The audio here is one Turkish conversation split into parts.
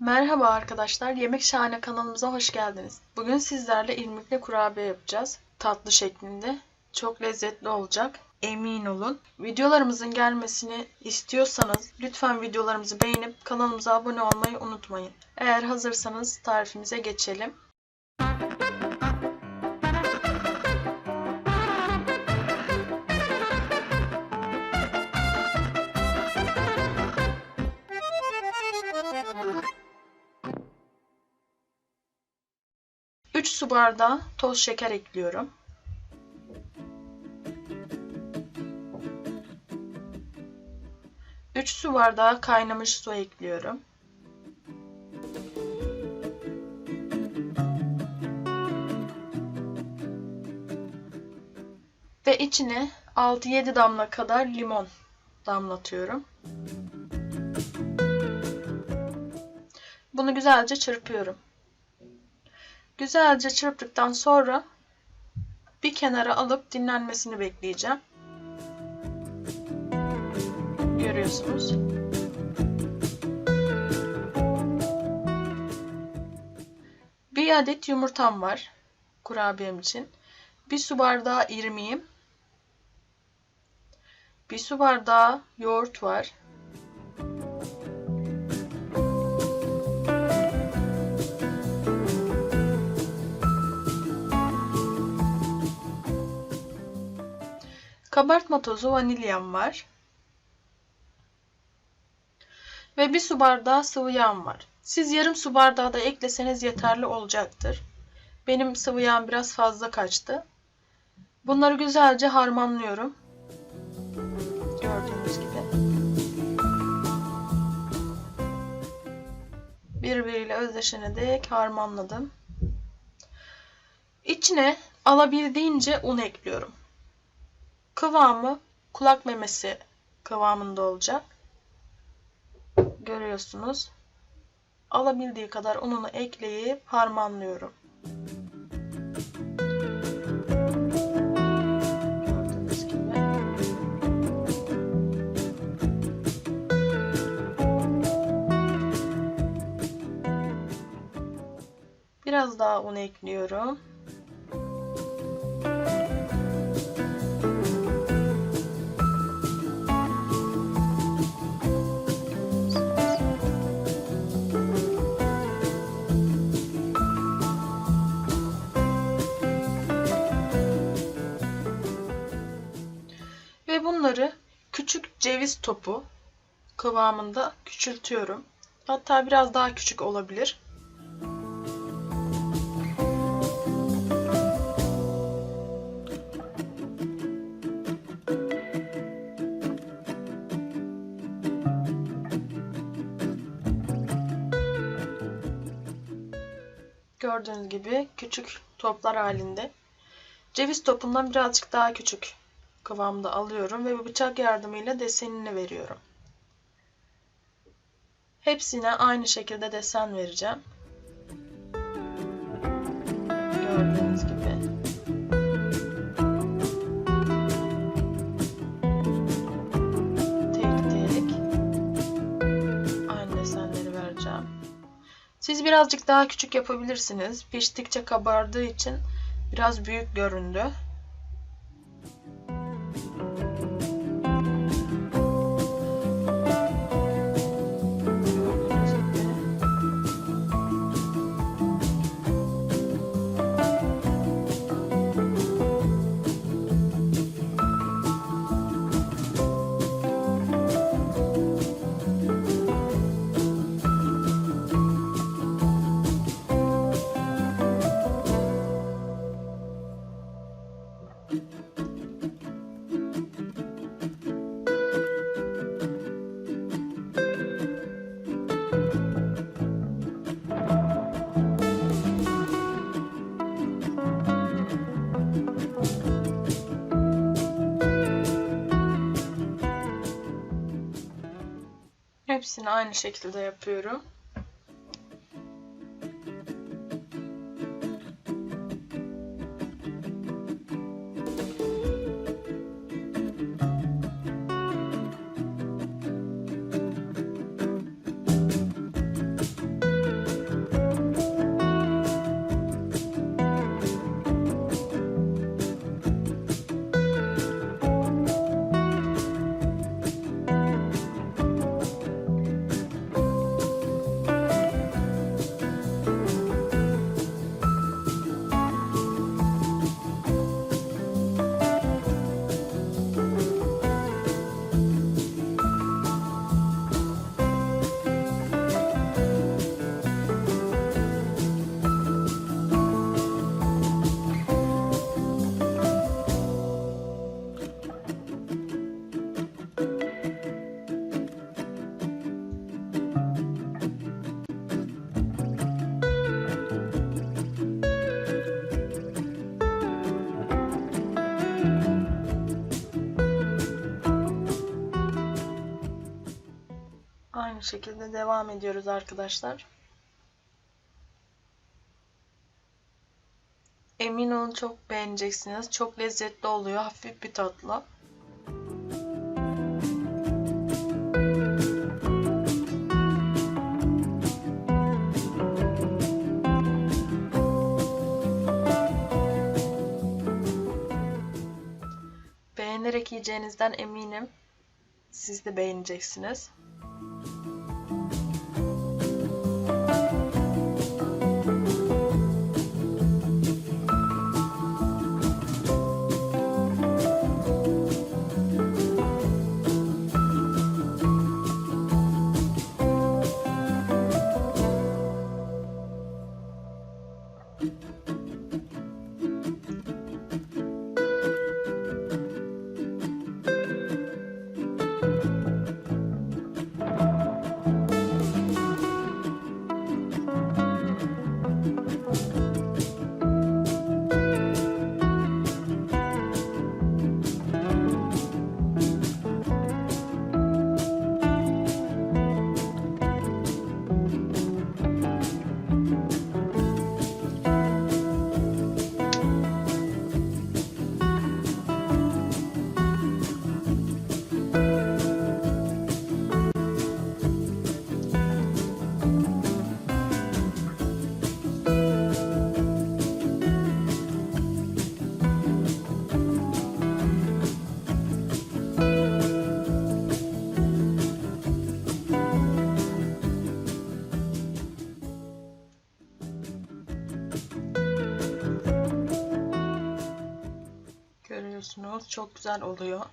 Merhaba arkadaşlar, Yemek Şahane kanalımıza hoş geldiniz. Bugün sizlerle irmikli kurabiye yapacağız. Tatlı şeklinde. Çok lezzetli olacak. Emin olun. Videolarımızın gelmesini istiyorsanız lütfen videolarımızı beğenip kanalımıza abone olmayı unutmayın. Eğer hazırsanız tarifimize geçelim. Üç su bardağı toz şeker ekliyorum. Üç su bardağı kaynamış su ekliyorum. Ve içine 6-7 damla kadar limon damlatıyorum. Bunu güzelce çırpıyorum. Güzelce çırptıktan sonra bir kenara alıp dinlenmesini bekleyeceğim. Görüyorsunuz. Bir adet yumurtam var kurabiyem için. Bir su bardağı irmiğim. Bir su bardağı yoğurt var. Kabartma tozu vanilyam var. Ve bir su bardağı sıvı yağım var. Siz yarım su bardağı da ekleseniz yeterli olacaktır. Benim sıvı yağım biraz fazla kaçtı. Bunları güzelce harmanlıyorum. Gördüğünüz gibi. Birbiriyle özdeşene dek harmanladım. İçine alabildiğince un ekliyorum. Kıvamı kulak memesi kıvamında olacak. Görüyorsunuz. Alabildiği kadar ununu ekleyip harmanlıyorum. Biraz daha un ekliyorum. Küçük ceviz topu kıvamında küçültüyorum. Hatta biraz daha küçük olabilir. Gördüğünüz gibi küçük toplar halinde. Ceviz topundan birazcık daha küçük kıvamda alıyorum ve bıçak yardımıyla desenini veriyorum. Hepsine aynı şekilde desen vereceğim. Gördüğünüz gibi. Siz birazcık daha küçük yapabilirsiniz. Piştikçe kabardığı için biraz büyük göründü. Hepsini aynı şekilde yapıyorum. Aynı şekilde devam ediyoruz arkadaşlar. Emin olun çok beğeneceksiniz. Çok lezzetli oluyor. Hafif bir tatlı. Beğenerek yiyeceğinizden eminim. Siz de beğeneceksiniz. Görüyorsunuz çok güzel oluyor.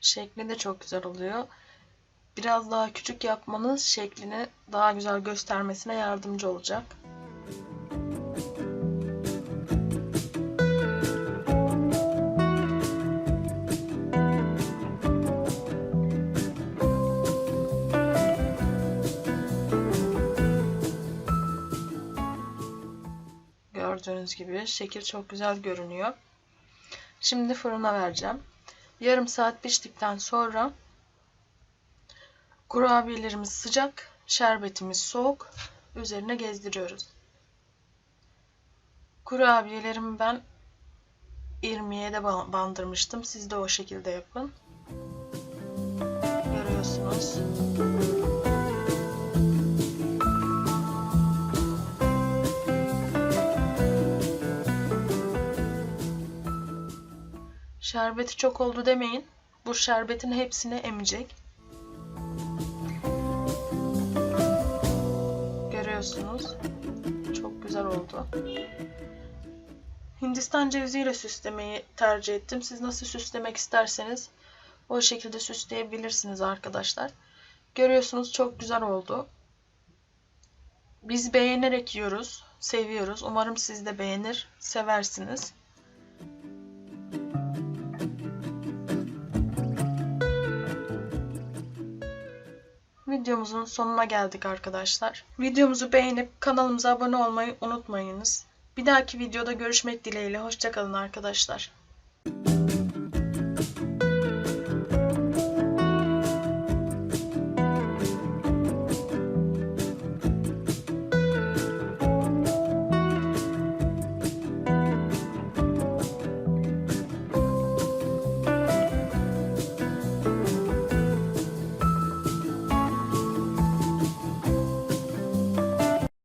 Şekli de çok güzel oluyor. Biraz daha küçük yapmanız şeklini daha güzel göstermesine yardımcı olacak. Gördüğünüz gibi şekil çok güzel görünüyor. Şimdi fırına vereceğim. Yarım saat piştikten sonra kurabiyelerimiz sıcak, şerbetimiz soğuk. Üzerine gezdiriyoruz. Kurabiyelerimi ben irmiye de bandırmıştım. Siz de o şekilde yapın. Görüyorsunuz. Şerbeti çok oldu demeyin. Bu şerbetin hepsini emecek. Görüyorsunuz. Çok güzel oldu. Hindistan ceviziyle süslemeyi tercih ettim. Siz nasıl süslemek isterseniz o şekilde süsleyebilirsiniz arkadaşlar. Görüyorsunuz çok güzel oldu. Biz beğenerek yiyoruz, seviyoruz. Umarım siz de beğenir, seversiniz. Videomuzun sonuna geldik arkadaşlar. Videomuzu beğenip kanalımıza abone olmayı unutmayınız. Bir dahaki videoda görüşmek dileğiyle. Hoşçakalın arkadaşlar.